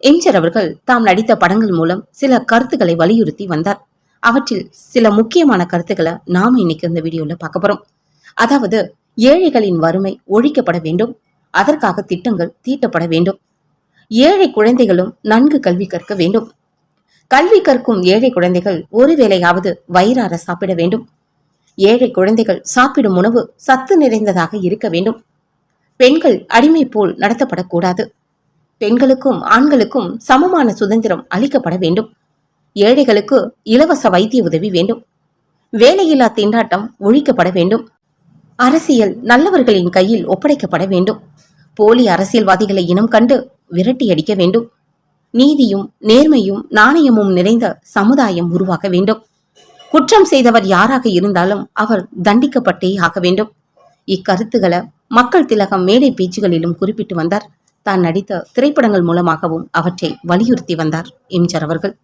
எம்ஜிஆர் அவர்கள் தாம் நடித்த படங்கள் மூலம் சில கருத்துக்களை வலியுறுத்தி வந்தார். அவற்றில் சில முக்கியமான கருத்துக்களை நாம இன்னைக்கு இந்த வீடியோல பார்க்க போறோம். அதாவது ஏழைகளின் வறுமை ஒழிக்கப்பட வேண்டும். அதற்காக திட்டங்கள் தீட்டப்பட வேண்டும். ஏழை குழந்தைகளும் நன்கு கல்வி கற்க வேண்டும். கல்வி கற்கும் ஏழை குழந்தைகள் ஒருவேளையாவது வயிறார சாப்பிட வேண்டும். ஏழை குழந்தைகள் சாப்பிடும் உணவு சத்து நிறைந்ததாக இருக்க வேண்டும். பெண்கள் அடிமை போல் நடத்தப்படக்கூடாது. பெண்களுக்கும் ஆண்களுக்கும் சமமான சுதந்திரம் அளிக்கப்பட வேண்டும். ஏழைகளுக்கு இலவச வைத்திய உதவி வேண்டும். வேலையில்லா திண்டாட்டம் ஒழிக்கப்பட வேண்டும். அரசியல் நல்லவர்களின் கையில் ஒப்படைக்கப்பட வேண்டும். போலி அரசியல்வாதிகளை இனம் கண்டு விரட்டியடிக்க வேண்டும். நீதியும் நேர்மையும் நாணயமும் நிறைந்த சமுதாயம் உருவாக்க வேண்டும். குற்றம் செய்தவர் யாராக இருந்தாலும் அவர் தண்டிக்கப்பட்டே ஆக வேண்டும். இக்கருத்துக்களை மக்கள் திலகம் மேடை பேச்சுகளிலும் குறிப்பிட்டு வந்தார். தான் நடித்த திரைப்படங்கள் மூலமாகவும் அவற்றை வலியுறுத்தி வந்தார் எம்ஜிஆர் அவர்கள்.